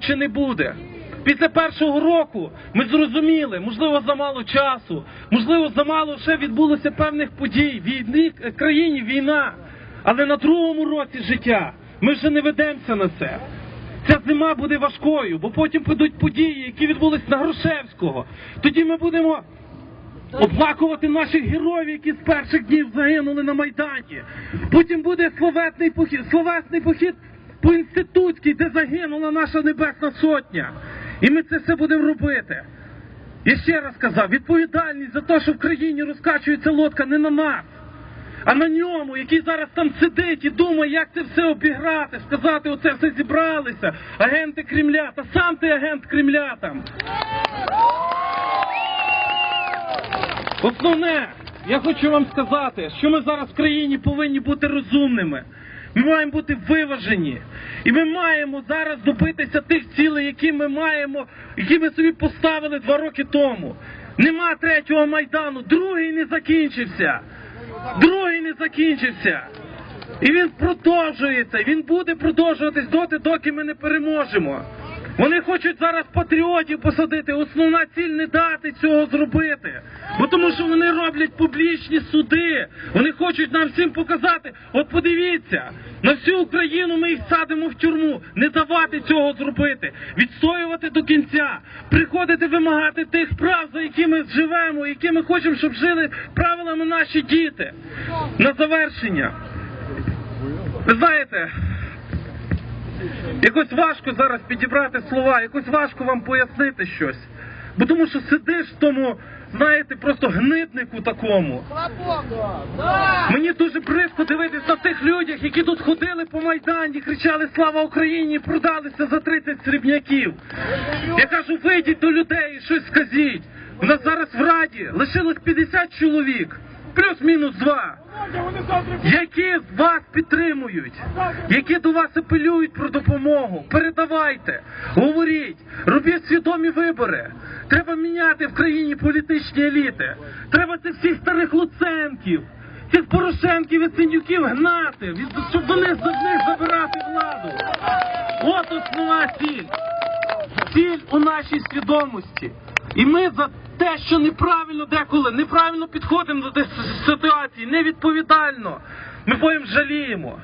чи не буде. Після першого року ми зрозуміли, можливо, замало часу, можливо, замало ще відбулося певних подій. Війни країні війна. Але на другому році життя ми вже не ведемося на це. Ця зима буде важкою, бо потім підуть події, які відбулись на Грушевського. Тоді ми будемо оплакувати наших героїв, які з перших днів загинули на Майдані. Потім буде словесний похід, словесний похід по інститутській, де загинула наша Небесна Сотня. І ми це все будемо робити. Я ще раз сказав, відповідальність за те, що в країні розкачується лодка не на нас, а на ньому, який зараз там сидить і думає, як це все обіграти, сказати, оце все зібралися, агенти Кремля, та сам ти агент Кремля там. Основне, я хочу вам сказати, що ми зараз в країні повинні бути розумними. Ми маємо бути виважені. І ми маємо зараз добитися тих цілей, які ми маємо, які ми собі поставили два роки тому. Нема третього майдану, другий не закінчився. Другий не закінчився. І він продовжується, він буде продовжуватись доти, доки ми не переможемо. Вони хочуть зараз патріотів посадити. Основна ціль не дати цього зробити. Бо тому що вони роблять публічні суди. Вони хочуть нам всім показати. От подивіться, на всю Україну ми їх садимо в тюрму. Не давати цього зробити, відстоювати до кінця, приходити вимагати тих прав, за які ми живемо, які ми хочемо, щоб жили правилами наші діти. На завершення. Ви знаєте, якось важко зараз підібрати слова, якось важко вам пояснити щось. Бо тому що сидиш в тому, знаєте, просто гниднику такому. Мені дуже прикро дивитись на тих людях, які тут ходили по Майдані, кричали Слава Україні, продалися за 30 срібняків. Я кажу, вийдіть до людей і щось скажіть. У нас зараз в Раді лишилось 50 чоловік, плюс-мінус два які вас підтримують, які до вас апелюють про допомогу. Передавайте, говоріть, робіть свідомі вибори. Треба міняти в країні політичні еліти. Треба цих всіх старих Луценків, цих Порошенків і Синюків гнати, щоб вони з них забирати владу. От основна ціль. Ціль у нашій свідомості. І ми за те, що неправильно деколи, неправильно підходимо до тих ситуацій, невідповідально. Ми потім жаліємо.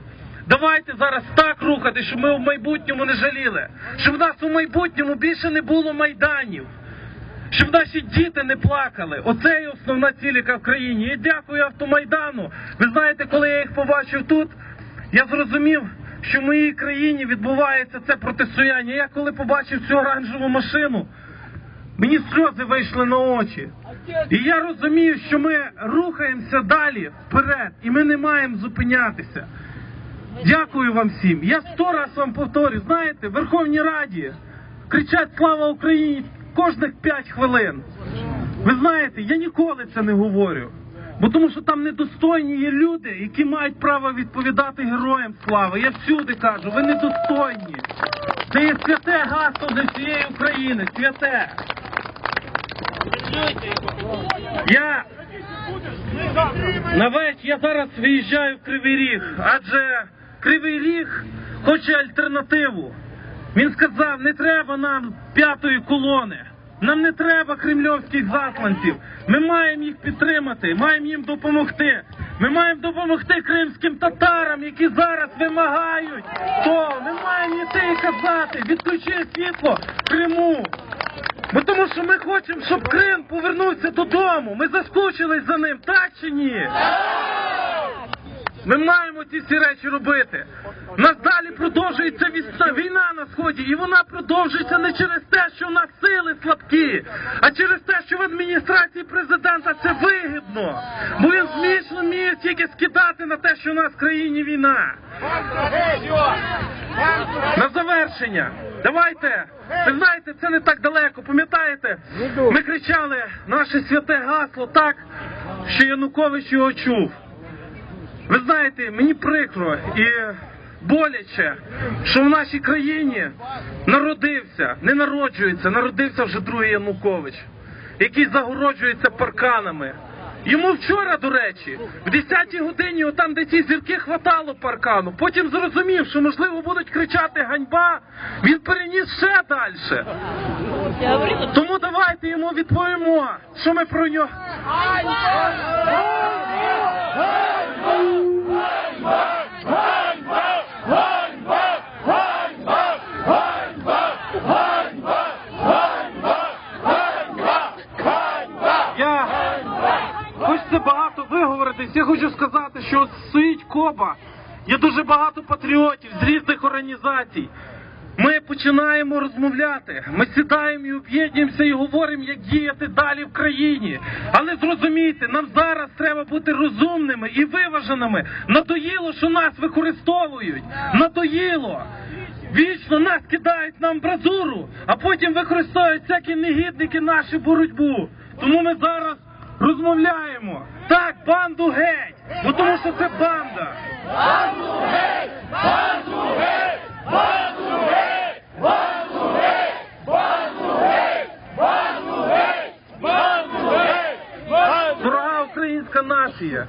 Давайте зараз так рухати, щоб ми в майбутньому не жаліли. Щоб в нас у майбутньому більше не було майданів. Щоб наші діти не плакали. Оце є основна ціль, яка в країні. Я дякую автомайдану. Ви знаєте, коли я їх побачив тут, я зрозумів, що в моїй країні відбувається це протистояння. Я коли побачив цю оранжеву машину, мені сльози вийшли на очі. І я розумію, що ми рухаємося далі вперед, і ми не маємо зупинятися. Дякую вам всім. Я сто раз вам повторю, знаєте, в Верховній Раді кричать Слава Україні кожних п'ять хвилин. Ви знаєте, я ніколи це не говорю. Бо тому що там недостойні є люди, які мають право відповідати героям слави. Я всюди кажу, ви недостойні. Це є святе гасло для всієї України, святе. Я на вечір я зараз виїжджаю в Кривий Ріг, адже Кривий Ріг хоче альтернативу. Він сказав, не треба нам п'ятої колони. Нам не треба кремльовських засланців. Ми маємо їх підтримати, маємо їм допомогти. Ми маємо допомогти кримським татарам, які зараз вимагають. То маємо йти і казати, відключи світло в Криму. Бо тому що ми хочемо, щоб Крим повернувся додому. Ми заскучились за ним, так чи ні? Ми маємо ці всі речі робити. Нас далі продовжується війна на сході, і вона продовжується не через те, що в нас сили слабкі, а через те, що в адміністрації президента це вигідно. Бо він смішно вміє тільки скидати на те, що у нас в країні війна. На завершення. Давайте. Ви знаєте, це не так далеко. Пам'ятаєте? Ми кричали наше святе гасло так, що Янукович його чув. Ви знаєте, мені прикро і боляче, що в нашій країні народився, не народжується, народився вже другий Янукович, який загороджується парканами, Йому вчора, до речі, в 10-й годині, отам, де ці зірки хватало паркану, потім зрозумів, що можливо будуть кричати ганьба, він переніс ще далі. Тому давайте йому відповімо, що ми про нього. Я виговоритись. Я хочу сказати, що стоїть Коба. Є дуже багато патріотів з різних організацій. Ми починаємо розмовляти. Ми сідаємо і об'єднуємося і говоримо, як діяти далі в країні. Але зрозумійте, нам зараз треба бути розумними і виваженими. Надоїло, що нас використовують. Надоїло. Вічно нас кидають на амбразуру, а потім використовують всякі негідники нашу боротьбу. Тому ми зараз розмовляємо. Так, банду геть! Бо тому що це банда. Дорога українська нація.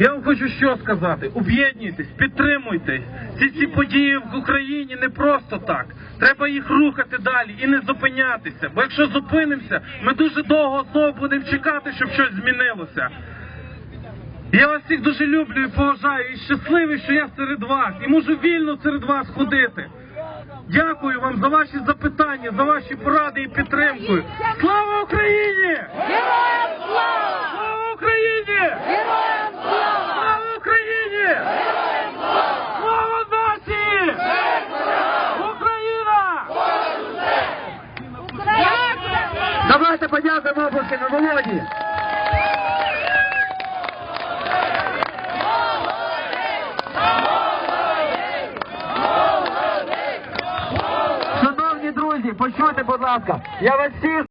Я вам хочу що сказати. Об'єднуйтесь, підтримуйтесь. Ці всі події в Україні не просто так. Треба їх рухати далі і не зупинятися. Бо якщо зупинимося, ми дуже довго знову будемо чекати, щоб щось змінилося. Я вас всіх дуже люблю і поважаю, і щасливий, що я серед вас, і можу вільно серед вас ходити. Дякую вам за ваші запитання, за ваші поради і підтримку. Слава Україні! Героям слава! Слава Україні! Героям слава! Слава Україні! Героям слава! Слава нації! Україна! Давайте подякуємо області. Шановні друзі, почуйте, будь ласка, я вас всіх